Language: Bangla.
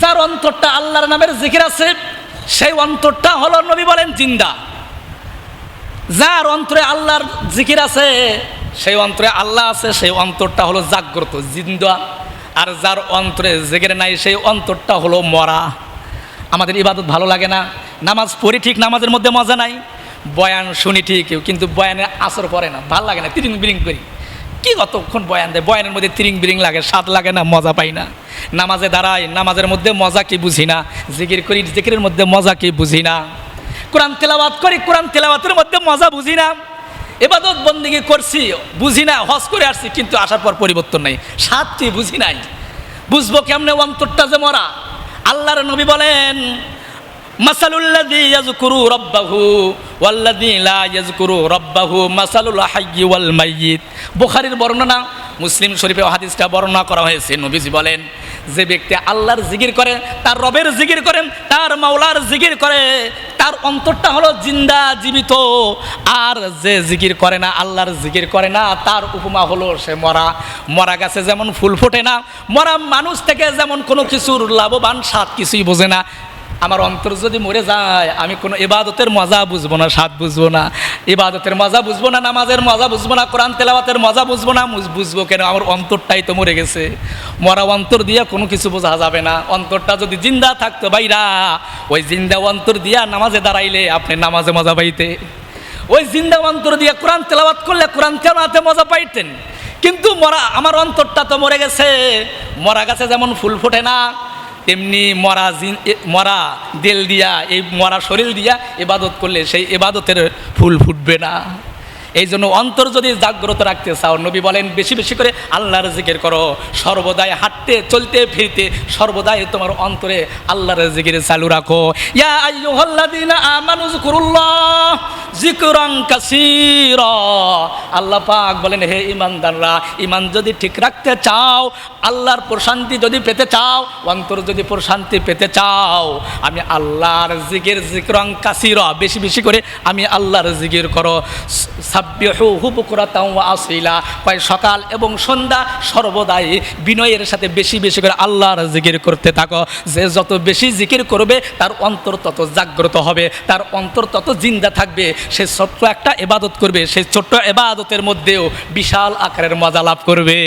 যার অন্তরটা আল্লাহর নামের জিকির আছে, সেই অন্তরটা হলো নবী বলেন জিন্দা। যার অন্তরে আল্লাহর জিকির আছে, সেই অন্তরে আল্লাহ আছে, সেই অন্তরটা হলো জাগ্রত, জিন্দা। আর যার অন্তরে জেগের নাই, সেই অন্তরটা হলো মরা। আমাদের ইবাদত ভালো লাগে না। নামাজ পড়ি ঠিক, নামাজের মধ্যে মজা নাই। বয়ান শুনি ঠিক, কিন্তু বয়ানে আসর পড়ে না, ভালো লাগে না, তিরিং বিরিং করি। কি কতক্ষণ বয়ান দেয়? বয়ানের মধ্যে তিরিং বিরিং লাগে, স্বাদ লাগে না, মজা পাই না। নামাজে দাঁড়াই, নামাজের মধ্যে মজা কি বুঝি না? জিকির করি, জিকিরের মধ্যে মজা কি বুঝি না? কোরআন তেলাওয়াত করি, কোরআন তেলাওয়াতের মধ্যে মজা বুঝি না। এবাদত বন্দিগি করছি, বুঝি না, হজ করে আসছি, কিন্তু আসার পর পরিবর্তন নাই। সাতটি বুঝি নাই। বুঝব কেমনে অন্তরটা যে মরা? আল্লাহর নবী বলেন লা ওয়াল বুখারীর বর্ণনা মুসলিম শরীফে হাদিসটা বর্ণনা করা হয়েছে। নবীজি বলেন, যে ব্যক্তি আল্লাহর জিকির করে, তার রবের জিকির করেন, তার মাওলার জিকির করে, তার অন্তরটা হলো জিন্দা, জীবিত। আর যে জিকির করে না, আল্লাহর জিকির করে না, তার উপমা হলো সে মরা। মরা গাছে যেমন ফুল ফোটে না, মরা মানুষ থেকে যেমন কোনো কিছুর লাভবান স্বাদ কিছুই বোঝে না আমার অন্তর যদি মরে যায়, আমি কোনো ইবাদতের মজা বুঝব না, স্বাদ বুঝব না। ইবাদতের মজা বুঝব না, নামাজের মজা বুঝব না, কোরআন তেলাওয়াতের মজা বুঝব না বুঝব কেন? আমার অন্তরটাই তো মরে গেছে। মরা অন্তর দিয়ে কোনো কিছু বোঝা যাবে না। অন্তরটা যদি জিন্দা থাকতো বাইরা ওই জিন্দা অন্তর দিয়া নামাজে দাঁড়াইলে আপনি নামাজে মজা পাইতে। ওই জিন্দা অন্তর দিয়ে কোরআন তেলাওয়াত করলে কোরআন তেলাওয়াতে মজা পাইতেন? কিন্তু মরা আমার অন্তরটা তো মরে গেছে। মরা গাছে যেমন ফুল ফোটে না তেমনি মরা জিন- মরা দেল দিয়া, এই মরা শরীর দিয়া এবাদত করলে সেই এবাদতের ফুল ফুটবে না। এই জন্য অন্তর যদি জাগ্রত রাখতে চাও, নবী বলেন, বেশি বেশি করে আল্লাহর জিকির করো। সর্বদাই হাঁটতে, চলতে, ফিরতে, সর্বদাই তোমার অন্তরে আল্লাহর জিকির চালু রাখো। ইয়া আইয়ুহাল্লাযীনা যিকরান কাসীরা। আল্লাহ পাক বলেন, হে ইমানদাররা ইমান যদি ঠিক রাখতে চাও, আল্লাহর প্রশান্তি যদি পেতে চাও, অন্তর যদি প্রশান্তি পেতে চাও, আমি আল্লাহর জিকির জিকরং কাসিরা, বেশি বেশি করে আমি আল্লাহর জিকির করো। সাব্বিহু হুবকুরাতাও ওয়া আসিলা। কয়, সকাল এবং সন্ধ্যা সর্বদাই বিনয়ের সাথে বেশি বেশি করে আল্লাহর জিকির করতে থাকো। যে যত বেশি জিকির করবে, তার অন্তর তত জাগ্রত হবে, তার অন্তর তত জিন্দা থাকবে। সে ছোট্ট একটা এবাদত করবে সেই ছোট্ট এবাদতের মধ্যেও বিশাল আকারের মজা লাভ করবে।